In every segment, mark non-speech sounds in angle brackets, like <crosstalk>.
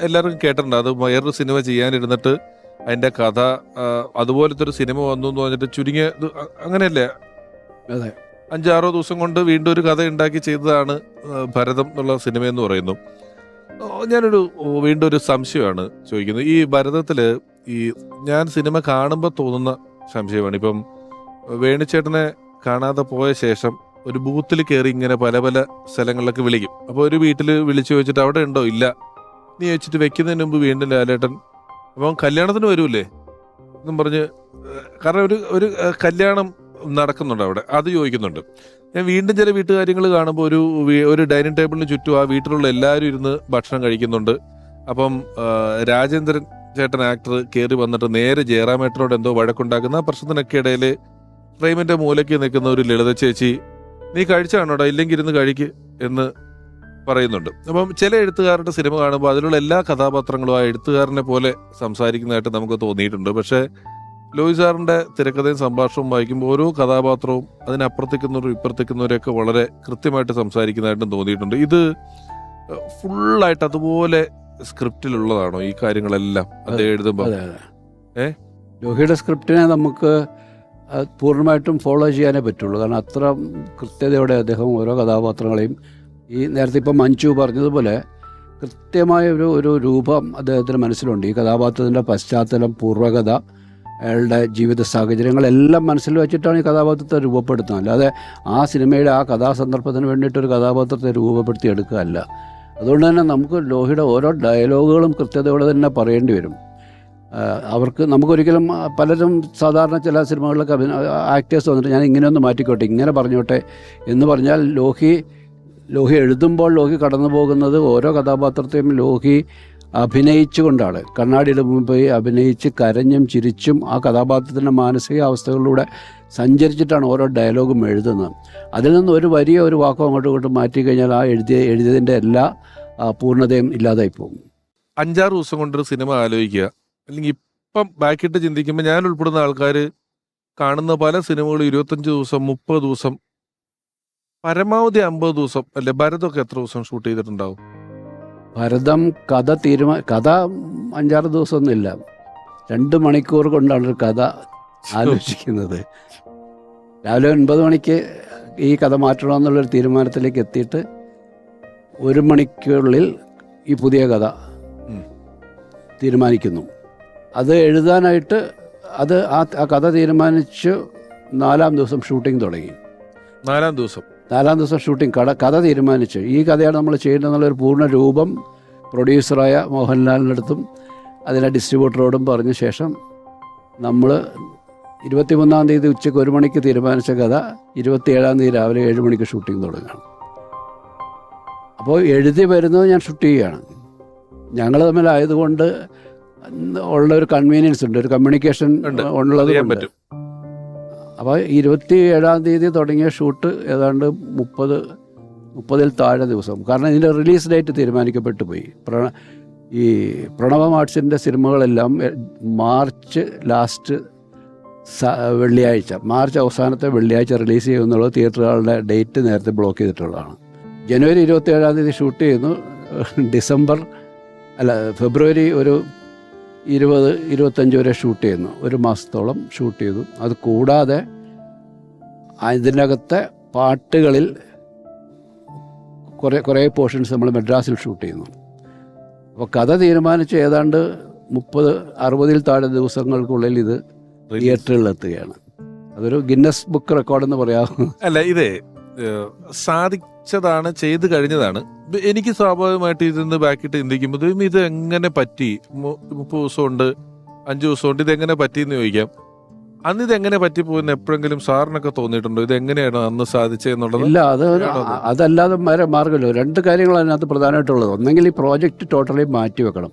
എല്ലാവർക്കും കേട്ടിട്ടുണ്ട്. അത് വേറൊരു സിനിമ ചെയ്യാനിരുന്നിട്ട് അതിന്റെ കഥ അതുപോലത്തെ ഒരു സിനിമ വന്നു എന്ന് പറഞ്ഞിട്ട് ചുരുങ്ങിയ അങ്ങനെയല്ലേ? അതെ. അഞ്ചാറോ ദിവസം കൊണ്ട് വീണ്ടും ഒരു കഥ ഉണ്ടാക്കി ചെയ്തതാണ് ഭരതം എന്നുള്ള സിനിമ എന്ന് പറയുന്നു. ഞാനൊരു വീണ്ടും ഒരു സംശയമാണ് ചോദിക്കുന്നത്. ഈ ഭരതത്തിൽ ഈ ഞാൻ സിനിമ കാണുമ്പോൾ തോന്നുന്ന സംശയമാണ്. ഇപ്പം വേണുചേട്ടനെ കാണാതെ പോയ ശേഷം ഒരു ബൂത്തിൽ കയറി ഇങ്ങനെ പല പല സ്ഥലങ്ങളിലൊക്കെ വിളിക്കും. അപ്പോൾ ഒരു വീട്ടിൽ വിളിച്ചു ചോദിച്ചിട്ട് അവിടെ ഉണ്ടോ? ഇല്ല. നീ അയച്ചിട്ട് വെക്കുന്നതിന് മുമ്പ് വീണ്ടും ലാലേട്ടൻ. അപ്പം കല്യാണത്തിന് വരൂലേ എന്നും പറഞ്ഞ് കാരണം ഒരു ഒരു കല്യാണം നടക്കുന്നുണ്ട് അവിടെ. അത് ചോദിക്കുന്നുണ്ട്. ഞാൻ വീണ്ടും ചില വീട്ടുകാര്യങ്ങൾ കാണുമ്പോൾ ഒരു ഒരു ഡൈനിങ് ടേബിളിന് ചുറ്റും ആ വീട്ടിലുള്ള എല്ലാവരും ഇരുന്ന് ഭക്ഷണം കഴിക്കുന്നുണ്ട്. അപ്പം രാജേന്ദ്രൻ ചേട്ടൻ ആക്ടർ കയറി വന്നിട്ട് നേരെ ജയറാമേട്ടനോട് എന്തോ വഴക്കുണ്ടാക്കുന്ന ആ പ്രശ്നത്തിനൊക്കെ ഇടയിൽ ഫ്രെയിമിന്റെ മൂലയ്ക്ക് നിൽക്കുന്ന ഒരു ലളിത ചേച്ചി നീ കഴിച്ചാണോടാ? ഇല്ലെങ്കിൽ ഇരുന്ന് കഴിക്ക് എന്ന് പറയുന്നുണ്ട്. അപ്പം ചില എഴുത്തുകാരുടെ സിനിമ കാണുമ്പോൾ അതിലുള്ള എല്ലാ കഥാപാത്രങ്ങളും ആ എഴുത്തുകാരനെ പോലെ സംസാരിക്കുന്നതായിട്ട് നമുക്ക് തോന്നിയിട്ടുണ്ട്. പക്ഷേ ലോയി സാറിന്റെ തിരക്കഥയും സംഭാഷണവും വായിക്കുമ്പോൾ ഓരോ കഥാപാത്രവും അതിനപ്പുറത്തേക്കുന്നവരും ഇപ്പുറത്തേക്കുന്നവരെയൊക്കെ വളരെ കൃത്യമായിട്ട് സംസാരിക്കുന്നതായിട്ടും തോന്നിയിട്ടുണ്ട്. ഇത് ഫുള്ളായിട്ട് അതുപോലെ സ്ക്രിപ്റ്റിലുള്ളതാണോ ഈ കാര്യങ്ങളെല്ലാം? അത് എഴുതുമ്പോൾ ഏ? ലോഹിയുടെ സ്ക്രിപ്റ്റിനെ നമുക്ക് പൂർണമായിട്ടും ഫോളോ ചെയ്യാനേ പറ്റുള്ളൂ. കാരണം അത്ര കൃത്യതയോടെ അദ്ദേഹം ഓരോ കഥാപാത്രങ്ങളെയും ഈ നേരത്തെ ഇപ്പം മഞ്ജു പറഞ്ഞതുപോലെ കൃത്യമായ ഒരു ഒരു രൂപം അദ്ദേഹത്തിന് മനസ്സിലുണ്ട്. ഈ കഥാപാത്രത്തിന്റെ പശ്ചാത്തലം പൂർവകഥ അയാളുടെ ജീവിത സാഹചര്യങ്ങളെല്ലാം മനസ്സിൽ വെച്ചിട്ടാണ് ഈ കഥാപാത്രത്തെ രൂപപ്പെടുത്തുന്നത്. അല്ലാതെ ആ സിനിമയുടെ ആ കഥാസന്ദർഭത്തിന് വേണ്ടിയിട്ട് ഒരു കഥാപാത്രത്തെ രൂപപ്പെടുത്തി എടുക്കുകയല്ല. അതുകൊണ്ട് തന്നെ നമുക്ക് ലോഹിയുടെ ഓരോ ഡയലോഗുകളും കൃത്യതയോടെ തന്നെ പറയേണ്ടി വരും. അവർക്ക് നമുക്കൊരിക്കലും പലരും സാധാരണ ചില സിനിമകളിലൊക്കെ അഭിന ആക്ടേഴ്സ് വന്നിട്ട് ഞാൻ ഇങ്ങനെയൊന്ന് മാറ്റിക്കോട്ടെ ഇങ്ങനെ പറഞ്ഞോട്ടെ എന്ന് പറഞ്ഞാൽ ലോഹി ലോഹി എഴുതുമ്പോൾ ലോഹി കടന്നു പോകുന്നത് ഓരോ കഥാപാത്രത്തെയും ലോഹി അഭിനയിച്ചുകൊണ്ടാണ്. കണ്ണാടിയുടെ മുമ്പ് അഭിനയിച്ച് കരഞ്ഞും ചിരിച്ചും ആ കഥാപാത്രത്തിന്റെ മാനസികാവസ്ഥകളിലൂടെ സഞ്ചരിച്ചിട്ടാണ് ഓരോ ഡയലോഗും എഴുതുന്നത്. അതിൽ നിന്ന് ഒരു വലിയ ഒരു വാക്കോ അങ്ങോട്ടും ഇങ്ങോട്ടും മാറ്റി കഴിഞ്ഞാൽ ആ എഴുതിയ എഴുതിയതിന്റെ എല്ലാ പൂർണതയും ഇല്ലാതായി പോകും. അഞ്ചാറ് ദിവസം കൊണ്ടൊരു സിനിമ ആലോചിക്കുക. അല്ലെങ്കിൽ ഇപ്പം ബാക്കിയിട്ട് ചിന്തിക്കുമ്പോൾ ഞാൻ ഉൾപ്പെടുന്ന ആൾക്കാർ കാണുന്ന പല സിനിമകളും ഇരുപത്തഞ്ച് ദിവസം മുപ്പത് ദിവസം പരമാവധി അമ്പത് ദിവസം അല്ലെ ഭരതൊക്കെ എത്ര ദിവസം ഷൂട്ട് ചെയ്തിട്ടുണ്ടാവും? ഭരതം കഥ തീരുമാന കഥ അഞ്ചാറ് ദിവസമൊന്നുമില്ല. രണ്ട് മണിക്കൂർ കൊണ്ടാണ് ഒരു കഥ ആലോചിക്കുന്നത്. രാവിലെ ഒൻപത് മണിക്ക് ഈ കഥ മാറ്റണമെന്നുള്ളൊരു തീരുമാനത്തിലേക്ക് എത്തിയിട്ട് ഒരു മണിക്കുള്ളിൽ ഈ പുതിയ കഥ തീരുമാനിക്കുന്നു. അത് എഴുതാനായിട്ട് അത് ആ ആ കഥ തീരുമാനിച്ച് നാലാം ദിവസം ഷൂട്ടിംഗ് തുടങ്ങി. നാലാം ദിവസം. നാലാം ദിവസം ഷൂട്ടിംഗ് കട കഥ തീരുമാനിച്ച്. ഈ കഥയാണ് നമ്മൾ ചെയ്യേണ്ടതെന്നുള്ളൊരു പൂർണ രൂപം പ്രൊഡ്യൂസറായ മോഹൻലാലിന്റെ അടുത്തും അതിനെ ഡിസ്ട്രിബ്യൂട്ടറോടും പറഞ്ഞ ശേഷം നമ്മൾ ഇരുപത്തിമൂന്നാം തീയതി ഉച്ചയ്ക്ക് ഒരു മണിക്ക് തീരുമാനിച്ച കഥ ഇരുപത്തിയേഴാം തീയതി രാവിലെ ഏഴ് മണിക്ക് ഷൂട്ടിംഗ് തുടങ്ങുകയാണ്. അപ്പോൾ എഴുതി വരുന്നത് ഞാൻ ഷൂട്ട് ചെയ്യുകയാണ്. ഞങ്ങൾ തമ്മിലായതുകൊണ്ട് ഉള്ള ഒരു കൺവീനിയൻസ് ഉണ്ട് ഒരു കമ്മ്യൂണിക്കേഷൻ. ഉള്ളത് പറ്റും. അപ്പോൾ ഇരുപത്തി ഏഴാം തീയതി തുടങ്ങിയ ഷൂട്ട് ഏതാണ്ട് മുപ്പത് മുപ്പതിൽ താഴെ ദിവസം. കാരണം ഇതിന്റെ റിലീസ് ഡേറ്റ് തീരുമാനിക്കപ്പെട്ടു പോയി. പ്രണ ഈ പ്രണവം ആർട്സിന്റെ സിനിമകളെല്ലാം മാർച്ച് ലാസ്റ്റ് വെള്ളിയാഴ്ച മാർച്ച് അവസാനത്തെ വെള്ളിയാഴ്ച റിലീസ് ചെയ്യുമെന്നുള്ള തിയേറ്ററുകളുടെ ഡേറ്റ് നേരത്തെ ബ്ലോക്ക് ചെയ്തിട്ടുള്ളതാണ്. ജനുവരി ഇരുപത്തി ഏഴാം തീയതി ഷൂട്ട് ചെയ്യുന്നു. ഡിസംബർ അല്ല ഫെബ്രുവരി ഒരു ഇരുപത് ഇരുപത്തഞ്ച് വരെ ഷൂട്ട് ചെയ്യുന്നു. ഒരു മാസത്തോളം ഷൂട്ട് ചെയ്തു. അത് കൂടാതെ അതിനകത്തെ പാട്ടുകളിൽ കുറേ കുറേ പോർഷൻസ് നമ്മൾ മെഡ്രാസിൽ ഷൂട്ട് ചെയ്യുന്നു. അപ്പോൾ കഥ തീരുമാനിച്ച് ഏതാണ്ട് മുപ്പത് അറുപതിൽ താഴെ ദിവസങ്ങൾക്കുള്ളിൽ ഇത് തിയേറ്ററിൽ എത്തുകയാണ് അതൊരു ഗിന്നസ് ബുക്ക് റെക്കോർഡ് എന്ന് പറയാം. അല്ല ഇതേ ഏഹ്, സാധിച്ചതാണ് ചെയ്ത് കഴിഞ്ഞതാണ്. എനിക്ക് സ്വാഭാവികമായിട്ട് ഇതിന്ന് ബാക്കിട്ട് ചിന്തിക്കുമ്പോൾ "ദൈവമേ, ഇത് എങ്ങനെ പറ്റി? മുപ്പത് ദിവസം ഉണ്ട് അഞ്ചു ദിവസം ഉണ്ട് ഇത് എങ്ങനെ പറ്റി എന്ന് ചോദിക്കാം. അന്ന് ഇത് എങ്ങനെ പറ്റിപ്പോയെന്ന് എപ്പോഴെങ്കിലും സാറിനൊക്കെ തോന്നിയിട്ടുണ്ടോ? ഇത് എങ്ങനെയാണ് അന്ന് സാധിച്ചതെന്നുള്ളത്? ഇല്ല അത്? അതല്ലാതെ വരെ മാർഗമില്ല രണ്ട് കാര്യങ്ങളാണ് അതിനകത്ത് പ്രധാനമായിട്ടുള്ളത്. ഒന്നെങ്കിൽ ഈ പ്രോജക്റ്റ് ടോട്ടലി മാറ്റി വെക്കണം.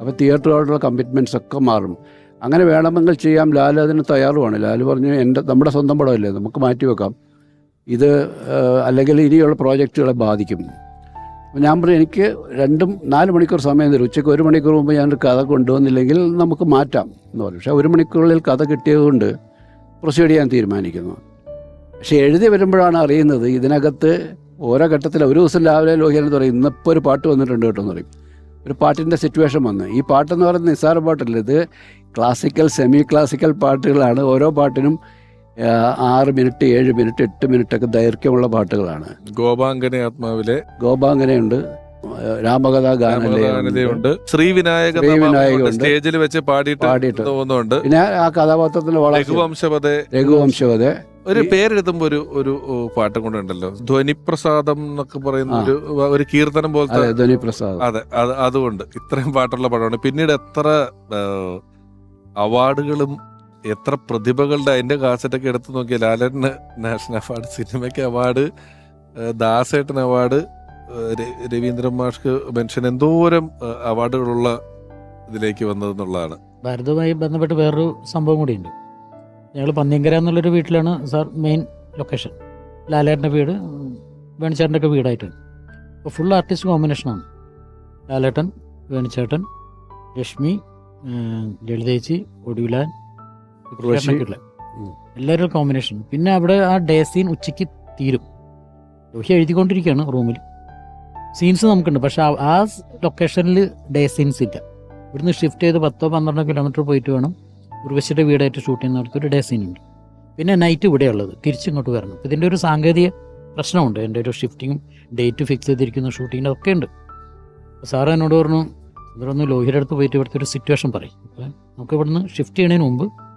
അപ്പോൾ തിയേറ്ററുകളുടെ കമ്മിറ്റ്മെന്റ്സ് ഒക്കെ മാറും. അങ്ങനെ വേണമെങ്കിൽ ചെയ്യാം. ലാൽ അതിന് തയ്യാറുമാണ് ലാൽ പറഞ്ഞു എന്റെ നമ്മുടെ സ്വന്തം പടമല്ലേ? നമുക്ക് മാറ്റി വെക്കാം. ഇത് അല്ലെങ്കിൽ ഇനിയുള്ള പ്രോജക്റ്റുകളെ ബാധിക്കും. ഞാൻ പറഞ്ഞു എനിക്ക് രണ്ടും നാല് മണിക്കൂർ സമയം തരും ഉച്ചയ്ക്ക് ഒരു മണിക്കൂർ മുമ്പ് ഞാനൊരു കഥ കൊണ്ടുവന്നില്ലെങ്കിൽ നമുക്ക് മാറ്റാം എന്ന് പറയും പക്ഷേ ഒരു മണിക്കൂറിൽ കഥ കിട്ടിയതുകൊണ്ട് പ്രൊസീഡ് ചെയ്യാൻ തീരുമാനിക്കുന്നു. പക്ഷെ എഴുതി വരുമ്പോഴാണ് അറിയുന്നത് ഇതിനകത്ത് ഓരോ ഘട്ടത്തിൽ ഒരു ദിവസം രാവിലെ ലോഹിയാണെന്ന് പറയും ഇന്നിപ്പോൾ ഒരു പാട്ട് വന്നിട്ടുണ്ട് കേട്ടോ എന്ന് പറയും. ഒരു പാട്ടിന്റെ സിറ്റുവേഷൻ വന്നു. ഈ പാട്ടെന്ന് പറയുന്നത് നിസ്സാര പാട്ടല്ല ഇത് ക്ലാസിക്കൽ സെമി ക്ലാസിക്കൽ പാട്ടുകളാണ്. ഓരോ പാട്ടിനും ആറ് മിനിറ്റ് ഏഴ് മിനിറ്റ് എട്ട് മിനിറ്റ് ഒക്കെ ദൈർഘ്യമുള്ള പാട്ടുകളാണ്. ഗോപാങ്കന ആത്മാവിലെ ഗോപാങ്കനയുണ്ട് രാമകഥാ ഗാനലയുണ്ട് ശ്രീവിനായക. സ്റ്റേജിൽ വെച്ച് പാടിയിട്ട് പാടിയിട്ട്. തോന്നുന്നുണ്ട്. പിന്നെ ആ കഥാപാത്രത്തിന് വളരെ രഘുവംശപതെ രഘുവംശവതെ ഒരു പേരെഴുതുമ്പോ ഒരു ഒരു പാട്ട് ഉണ്ടല്ലോ. ധ്വനിപ്രസാദം എന്നൊക്കെ പറയുന്ന ഒരു ഒരു കീർത്തനം പോലത്തെ ധ്വനിപ്രസാദം. ധ്വനി അതെ അത് അതുകൊണ്ട് ഇത്രയും പാട്ടുള്ള പടമാണ്. പിന്നീട് എത്ര അവാർഡുകളും എത്ര പ്രതിഭകളുടെ അതിന്റെ കാസറ്റൊക്കെ എടുത്തു നോക്കിയ ലാലേട്ടന് നാഷണൽ അവാർഡ് സിനിമയ്ക്ക് അവാർഡ് ദാസേട്ടൻ അവാർഡ് രവീന്ദ്രൻ മാഷ്ക്ക് മെൻഷൻ എന്തോരം അവാർഡുകളുള്ള ഇതിലേക്ക് വന്നതെന്നുള്ളതാണ് ഭാരതവുമായി ബന്ധപ്പെട്ട് വേറൊരു സംഭവം കൂടിയുണ്ട്. ഞങ്ങൾ പന്നിയങ്കര എന്നുള്ളൊരു വീട്ടിലാണ് സാർ മെയിൻ ലൊക്കേഷൻ ലാലേട്ടന്റെ വീട് വേണിച്ചേട്ടന്റെ ഒക്കെ വീടായിട്ടാണ് അപ്പോൾ ഫുൾ ആർട്ടിസ്റ്റ് കോമ്പിനേഷനാണ് ലാലേട്ടൻ വേണിച്ചേട്ടൻ ഉം, ലളിതേച്ചി ഒടുവിലാൻ. എല്ലാവരും കോമ്പിനേഷൻ പിന്നെ അവിടെ ആ ഡേ സീൻ ഉച്ചയ്ക്ക് തീരും. ലോഹി എഴുതിക്കൊണ്ടിരിക്കുകയാണ് റൂമിൽ. സീൻസ് നമുക്കുണ്ട്. പക്ഷെ ആ- ലൊക്കേഷനിൽ ഡേ സീൻസ് ഇല്ല. ഇവിടുന്ന് ഷിഫ്റ്റ് ചെയ്ത് പത്തോ പന്ത്രണ്ടോ കിലോമീറ്റർ പോയിട്ട് വേണം ഉർവശിയുടെ വീടായിട്ട് ഷൂട്ട് ചെയ്യുന്നിടത്ത് ഒരു ഡേ സീൻ ഉണ്ട്. പിന്നെ നൈറ്റ് ഇവിടെ ഇവിടെയുള്ളത്. തിരിച്ചിങ്ങോട്ട് വരണം. ഇതിന്റെ ഒരു സാങ്കേതിക പ്രശ്നമുണ്ട്. എന്റെ ഒരു ഷിഫ്റ്റിങ്ങും ഡേറ്റ് ഫിക്സ് ചെയ്തിരിക്കുന്ന ഷൂട്ടിങ്ങിന്റെ ഒക്കെ ഉണ്ട്. സാറ് എന്നോട് പറഞ്ഞു ഇവരൊന്ന് ലോഹിയുടെ അടുത്ത് പോയിട്ട് ഇവിടുത്തെ ഒരു സിറ്റുവേഷൻ പറയും. നമുക്ക് ഇവിടുന്ന് ഷിഫ്റ്റ് ചെയ്യുന്നതിന് മുമ്പ്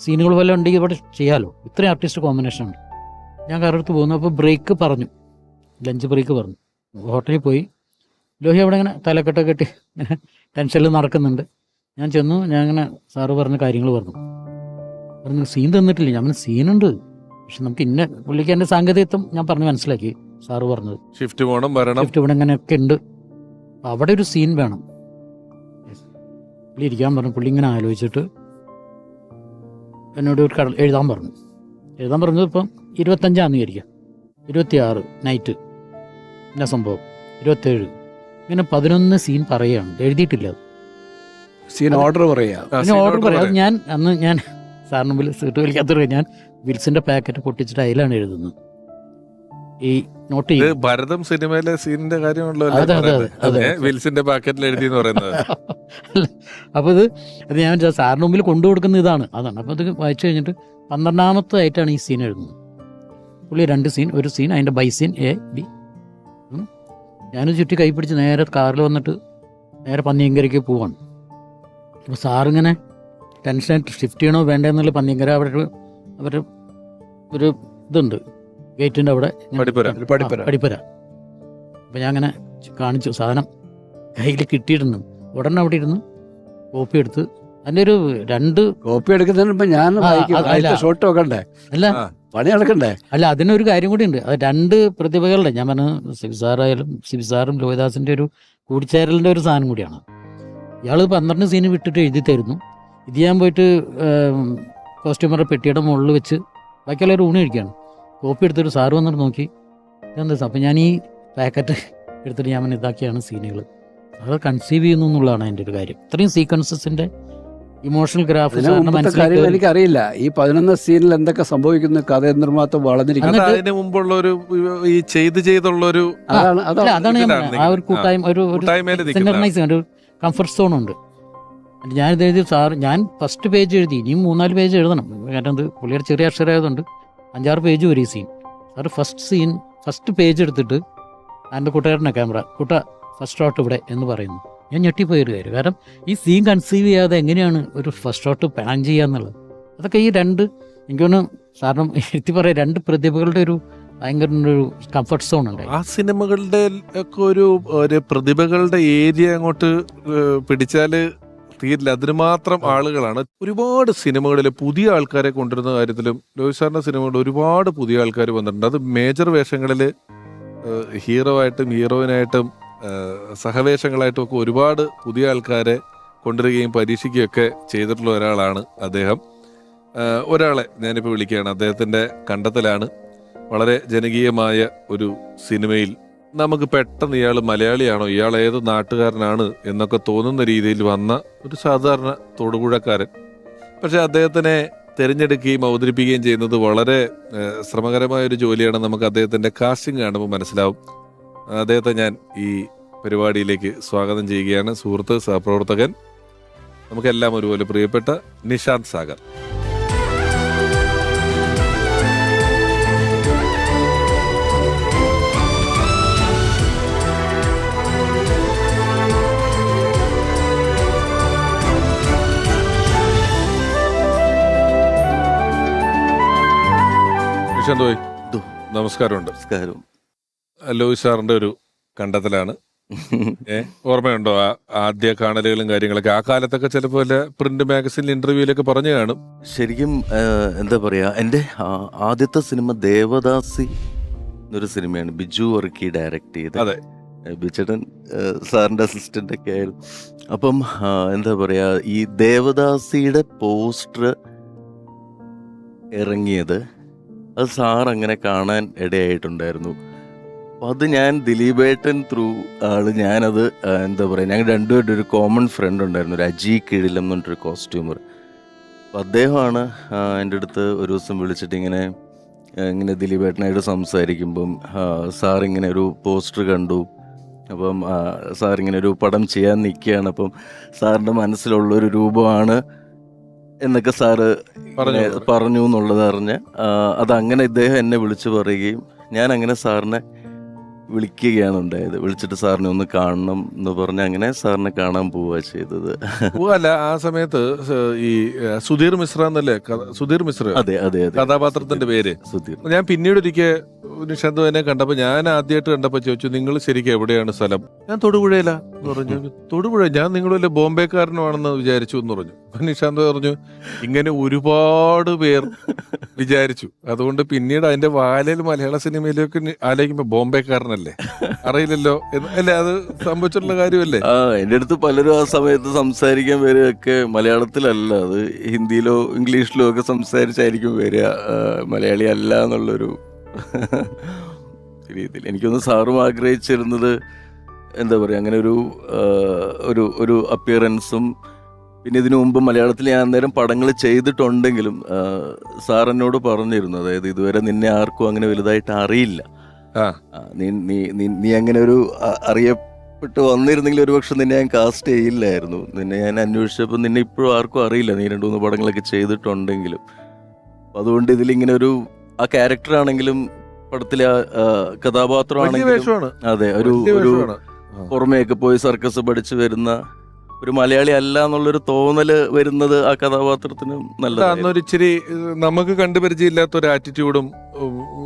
സീനുകൾ വല്ലതും ഉണ്ടെങ്കിൽ ഇവിടെ ചെയ്യാമല്ലോ ഇത്രയും ആർട്ടിസ്റ്റ് കോമ്പിനേഷൻ ഉണ്ട്. ഞാൻ കാരുടെ അടുത്ത് പോകുന്നു അപ്പോൾ ബ്രേക്ക് പറഞ്ഞു. ലഞ്ച് ബ്രേക്ക് പറഞ്ഞു. ഹോട്ടലിൽ പോയി. ലോഹി അവിടെ ഇങ്ങനെ തലക്കെട്ട് കെട്ടി ഇങ്ങനെ ടെൻഷനിൽ നടക്കുന്നുണ്ട്. ഞാൻ ചെന്നു ഞാൻ ഇങ്ങനെ സാറ് പറഞ്ഞ കാര്യങ്ങൾ പറഞ്ഞു. പറഞ്ഞു സീൻ തന്നിട്ടില്ല. ഞാൻ സീനുണ്ട് പക്ഷെ നമുക്ക് ഇന്ന പുള്ളിക്ക് എന്റെ സാങ്കേതികത്വം ഞാൻ പറഞ്ഞു മനസ്സിലാക്കി സാറ് പറഞ്ഞത്. ഷിഫ്റ്റ് പോകണം വരണം. ഷിഫ്റ്റ് ഇവിടെ ഇങ്ങനെയൊക്കെ ഉണ്ട്. അവിടെ ഒരു സീൻ വേണം. പുള്ളി ഇരിക്കാൻ പറഞ്ഞു. പുള്ളി ഇങ്ങനെ ആലോചിച്ചിട്ട് എന്നോട് ഒരു കടൽ എഴുതാൻ പറഞ്ഞു. എഴുതാൻ പറഞ്ഞത് ഇപ്പം ഇരുപത്തഞ്ചാന്ന് വിചാരിക്കാം. ഇരുപത്തിയാറ് നൈറ്റ് എന്നാ സംഭവം? ഇരുപത്തേഴ്. ഇങ്ങനെ പതിനൊന്ന് സീൻ പറയുകയാണ്. എഴുതിയിട്ടില്ല സീൻ ഓർഡർ ഓർഡർ പറയാം. ഞാൻ അന്ന് ഞാൻ സാറിന് സീറ്റ് വലിക്കാത്ത ഞാൻ വിൽസിന്റെ പാക്കറ്റ് പൊട്ടിച്ചിട്ട് അതിലാണ് എഴുതുന്നത്. ഈ നോട്ട് ചെയ്യും. ഭരതം സിനിമയിലെ സീനിന്റെ ഏ, വിൽസിന്റെ പാക്കറ്റിൽ എഴുതി എന്ന് പറയുന്നത് അപ്പോൾ ഇത് അത് ഞാൻ സാറിന് മുമ്പിൽ കൊണ്ടു കൊടുക്കുന്ന ഇതാണ്. അതാണ്. അപ്പോൾ ഇത് വായിച്ചു കഴിഞ്ഞിട്ട് പന്ത്രണ്ടാമത്തെ ആയിട്ടാണ് ഈ സീൻ എഴുതുന്നത്. പുള്ളി രണ്ട് സീൻ ഒരു സീൻ അതിന്റെ ബൈ സീൻ എ ബി. ഞാനും ചുറ്റി കൈ പിടിച്ച് നേരെ കാറിൽ വന്നിട്ട് നേരെ പന്നിയങ്കരയ്ക്ക് പോവാണ്. അപ്പോൾ സാറിങ്ങനെ ടെൻഷൻ ഷിഫ്റ്റ് ചെയ്യണോ വേണ്ടെന്നുള്ള പന്നിയങ്കര അവരുടെ അവരുടെ ഒരു ഇതുണ്ട്. ഗേറ്റിന്റെ അവിടെ ഞാൻ- പടിപ്പുര. ആ, പടിപ്പുര. പടിപ്പുര. അപ്പോൾ ഞാൻ അങ്ങനെ കാണിച്ചു സാധനം. കയ്യിൽ കിട്ടിയിട്ടുണ്ട് ഉടനെ അവിടെ ഇരുന്ന് കോപ്പി എടുത്ത് അതിന്റെ ഒരു രണ്ട് കോപ്പി എടുക്കുന്നതിന് മുമ്പ് ഞാൻ ആ, വായിക്കും. അതല്ല. ആദ്യത്തെ ഷോട്ട് വെക്കണ്ടേ അല്ല. ആ. പണി നടക്കണ്ടേ? അല്ല അതിനൊരു കാര്യം കൂടി ഉണ്ട്. അത് രണ്ട് പ്രതിഭകളുടെ ഞാൻ പറഞ്ഞ സിബിസാറായാലും സിബിസാറും ലോഹിദാസിന്റെ ഒരു കൂടിച്ചേരലിന്റെ ഒരു സാധനം കൂടിയാണ്. ഇയാൾ പന്ത്രണ്ട് സീന് വിട്ടിട്ട് എഴുതി തരുന്നു. ഇത് ഞാൻ പോയിട്ട് കോസ്റ്റ്യൂമറുടെ പെട്ടിയുടെ മുകളിൽ വെച്ച് ബാക്കിയുള്ളവർ ഊണ് കഴിക്കുകയാണ്. കോപ്പി എടുത്തിട്ട് സാറ് വന്നിട്ട് നോക്കി. എന്താ സാ- അപ്പം ഞാൻ ഈ പാക്കറ്റ് എടുത്തിട്ട് ഞാൻ ഇതാക്കിയാണ് സീനുകൾ അത് കൺസീവ് ചെയ്യുന്നു എന്നുള്ളതാണ് അതിന്റെ ഒരു കാര്യം. ഇത്രയും സീക്വൻസസിന്റെ ഇമോഷണൽ ഗ്രാഫ് എനിക്കറിയില്ല. ഈ പതിനൊന്ന് സീനിൽ എന്തൊക്കെ സംഭവിക്കുന്നു? കഥ എന്തുമാത്രം അത് വളർന്നിരിക്കുന്നു മുമ്പുള്ള ഒരു ഈ ചെയ്ത് ചെയ്തുള്ള ഒരു അതാണ് ഞാൻ ആ ഒരു കൂട്ടായ്മ ഒരു കംഫർട്ട് സോൺ ഉണ്ട്. ഞാൻ ഞാനിത് എഴുതി സാർ ഞാൻ ഫസ്റ്റ് പേജ് എഴുതി. ഇനിയും മൂന്നാൽ പേജ് എഴുതണം. കാരണം ഇത് പുള്ളിയുടെ ചെറിയ അക്ഷരമായതുകൊണ്ട് അഞ്ചാറ് പേജ് ഈ scene sir first scene first page എടുത്തിട്ട് എന്റെ കൂട്ടുകാരനെ ക്യാമറ കൂട്ട ഫസ്റ്റ് ഷോട്ട് ഇവിടെ എന്ന് പറയുന്നു. ഞാൻ ഞെട്ടിപ്പോയ ഒരു കാര്യം. കാരണം ഈ സീൻ കൺസീവ് ചെയ്യാതെ എങ്ങനെയാണ് ഒരു ഫസ്റ്റ് ഷോട്ട് പ്ലാൻ ചെയ്യുക എന്നുള്ളത്? അതൊക്കെ ഈ രണ്ട് എനിക്കൊന്ന് സാറിനും എത്തി പറയാം രണ്ട് പ്രതിഭകളുടെ ഒരു ഭയങ്കര ഒരു കംഫർട്ട് സോൺ ഉണ്ട്. ആ സിനിമകളുടെ ഒക്കെ ഒരു ഒരു പ്രതിഭകളുടെ ഏരിയ അങ്ങോട്ട് ഏഹ്, പിടിച്ചാൽ തീരില്ല അതിന് മാത്രം ആളുകളാണ്. ഒരുപാട് സിനിമകളിൽ പുതിയ ആൾക്കാരെ കൊണ്ടുവരുന്ന കാര്യത്തിലും ലോഹിത് സാറിന്റെ സിനിമകളിൽ ഒരുപാട് പുതിയ ആൾക്കാർ വന്നിട്ടുണ്ട്. അത് മേജർ വേഷങ്ങളിൽ ഹീറോ ആയിട്ടും ഹീറോയിനായിട്ടും സഹവേഷങ്ങളായിട്ടും ഒക്കെ ഒരുപാട് പുതിയ ആൾക്കാരെ കൊണ്ടുവരികയും പരീക്ഷിക്കുകയൊക്കെ ചെയ്തിട്ടുള്ള ഒരാളാണ് അദ്ദേഹം. ഒരാളെ ഞാനിപ്പോൾ വിളിക്കുകയാണ്. അദ്ദേഹത്തിന്റെ കണ്ടെത്തലാണ്. വളരെ ജനകീയമായ ഒരു സിനിമയിൽ നമുക്ക് പെട്ടെന്ന് ഇയാൾ മലയാളിയാണോ? ഇയാൾ ഏത് നാട്ടുകാരനാണ് എന്നൊക്കെ തോന്നുന്ന രീതിയിൽ വന്ന ഒരു സാധാരണ തൊടുപുഴക്കാരൻ. പക്ഷെ അദ്ദേഹത്തിനെ തിരഞ്ഞെടുക്കുകയും അവതരിപ്പിക്കുകയും ചെയ്യുന്നത് വളരെ ശ്രമകരമായ ഒരു ജോലിയാണ് നമുക്ക് അദ്ദേഹത്തിന്റെ കാസ്റ്റിംഗ് കാണുമ്പോൾ മനസ്സിലാവും. അദ്ദേഹത്തെ ഞാൻ ഈ പരിപാടിയിലേക്ക് സ്വാഗതം ചെയ്യുകയാണ്. സുഹൃത്ത് സഹപ്രവർത്തകൻ നമുക്കെല്ലാം ഒരുപോലെ പ്രിയപ്പെട്ട നിഷാന്ത് സാഗർ. നിഷാന്ത് ഭായ് ദോ. നമസ്കാരമുണ്ട്. നമസ്കാരം. ലോയിസ് സാറിന്റെ ഒരു കണ്ടെത്തലാണ്. <laughs> ഏ ഓർമ്മയുണ്ടോ? ആ ആദ്യ കാണലുകളും കാര്യങ്ങളൊക്കെ. ആ കാലത്തൊക്കെ ചിലപ്പോൾ പ്രിന്റ് മാഗസിനിൽ ഇന്റർവ്യൂലൊക്കെ പറഞ്ഞു കാണും. ശരിക്കും എന്താ പറയാ എന്റെ ആദ്യത്തെ സിനിമ ദേവദാസി എന്നൊരു സിനിമയാണ് ബിജു വർക്കി ഡയറക്ട് ചെയ്ത് അതെ. ബിച്ചേട്ടൻ സാറിന്റെ അസിസ്റ്റന്റ് ഒക്കെ ആയിരുന്നു. അപ്പം എന്താ പറയാ ഈ ദേവദാസിയുടെ പോസ്റ്റർ ഇറങ്ങിയത് അത് സാർ അങ്ങനെ കാണാൻ ഇടയായിട്ടുണ്ടായിരുന്നു. അപ്പോൾ അത് ഞാൻ ദിലീപേട്ടൻ ത്രൂ ആൾ ഞാനത് എന്താ പറയുക ഞങ്ങൾ രണ്ടുപേരുടെ ഒരു കോമൺ ഫ്രണ്ട് ഉണ്ടായിരുന്നു ഒരു അജി കിഴിലം എന്ന് പറഞ്ഞിട്ടൊരു കോസ്റ്റ്യൂമർ അപ്പോൾ അദ്ദേഹമാണ് എന്റെ അടുത്ത് ഒരു ദിവസം വിളിച്ചിട്ട് ഇങ്ങനെ ഇങ്ങനെ ദിലീപേട്ടനായിട്ട് സംസാരിക്കുമ്പം സാർ ഇങ്ങനെ ഒരു പോസ്റ്റർ കണ്ടു. അപ്പം സാർ ഇങ്ങനെ ഒരു പടം ചെയ്യാൻ നിൽക്കുകയാണ്. അപ്പം സാറിന്റെ മനസ്സിലുള്ളൊരു രൂപമാണ് എന്നൊക്കെ സാറ് പറഞ്ഞു. എന്നുള്ളത് അറിഞ്ഞ് അതങ്ങനെ ഇദ്ദേഹം എന്നെ വിളിച്ചു പറയുകയും ഞാൻ അങ്ങനെ സാറിനെ വിളിക്കുകയാണ് ഉണ്ടായത്. വിളിച്ചിട്ട് സാറിനെ ഒന്ന് കാണണം എന്ന് പറഞ്ഞ് അങ്ങനെ സാറിനെ കാണാൻ പോവുക ചെയ്തത്. അല്ല ആ സമയത്ത് ഈ സുധീർ മിശ്ര എന്നല്ലേ? സുധീർ മിശ്ര? അതെ അതെ കഥാപാത്രത്തിന്റെ പേര്. സുധീർ. ഞാൻ പിന്നീട് ഒരിക്കൽ നിഷാന്ത് എന്നെ കണ്ടപ്പോ ഞാൻ ആദ്യമായിട്ട് കണ്ടപ്പോ ചോദിച്ചു നിങ്ങൾ ശരിക്കും എവിടെയാണ് സ്ഥലം? ഞാൻ തൊടുപുഴയിലാ പറഞ്ഞു. തൊടുപുഴ ഞാൻ വല്ല ബോംബെക്കാരനുമാണെന്ന് വിചാരിച്ചു എന്ന് പറഞ്ഞു. നിഷാന്ത് പറഞ്ഞു ഇങ്ങനെ ഒരുപാട് പേർ വിചാരിച്ചു. അതുകൊണ്ട് പിന്നീട് അതിന്റെ വാലയിൽ മലയാള സിനിമയിലേക്ക് ആലോചിക്കുമ്പോ ബോംബെക്കാരനല്ലേ? അറിയില്ലല്ലോ? അല്ലെ? അത് സംഭവിച്ചിട്ടുള്ള കാര്യമല്ലേ? ആ എന്റെ അടുത്ത് പലരും ആ സമയത്ത് സംസാരിക്കാൻ വരികയൊക്കെ മലയാളത്തിലല്ല. അത് ഹിന്ദിയിലോ ഇംഗ്ലീഷിലോ ഒക്കെ സംസാരിച്ചായിരിക്കും വരിക. മലയാളി അല്ല എന്നുള്ളൊരു രീതിയിൽ. എനിക്കൊന്ന് സാറും ആഗ്രഹിച്ചിരുന്നത് എന്താ പറയുക അങ്ങനെ ഒരു ഒരു ഒരു അപ്പിയറൻസും പിന്നെ ഇതിനു മുമ്പ് മലയാളത്തിൽ ഞാൻ അന്നേരം പടങ്ങൾ ചെയ്തിട്ടുണ്ടെങ്കിലും സാർ എന്നോട് പറഞ്ഞിരുന്നു അതായത് ഇതുവരെ നിന്നെ ആർക്കും അങ്ങനെ വലുതായിട്ട് അറിയില്ല. നീ അങ്ങനെ ഒരു അറിയപ്പെട്ട് വന്നിരുന്നെങ്കിൽ ഒരുപക്ഷെ നിന്നെ ഞാൻ കാസ്റ്റ് ചെയ്യില്ലായിരുന്നു. നിന്നെ ഞാൻ അന്വേഷിച്ചപ്പോൾ നിന്നെ ഇപ്പോഴും ആർക്കും അറിയില്ല നീ രണ്ടു മൂന്ന് പടങ്ങളൊക്കെ ചെയ്തിട്ടുണ്ടെങ്കിലും. അതുകൊണ്ട് ഇതിലിങ്ങനെ ഒരു ആ ക്യാരക്ടർ ആണെങ്കിലും പടത്തിലെ കഥാപാത്രമാണെങ്കിലും അതെ ഒരു ഒരു. പുറമേയൊക്കെ പോയി സർക്കസ് പഠിച്ചു വരുന്ന ഒരു മലയാളി അല്ല എന്നുള്ളൊരു തോന്നൽ വരുന്നത് ആ കഥാപാത്രത്തിന് നല്ലതാണ് ഇച്ചിരി നമുക്ക് കണ്ടുപരിചയമില്ലാത്ത ഒരു ആറ്റിറ്റ്യൂഡും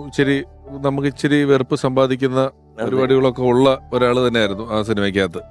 ഇച്ചിരി നമുക്ക് ഇച്ചിരി വെറുപ്പ് സമ്പാദിക്കുന്ന പരിപാടികളൊക്കെ ഉള്ള ഒരാൾ തന്നെയായിരുന്നു ആ സിനിമയ്ക്കകത്ത്.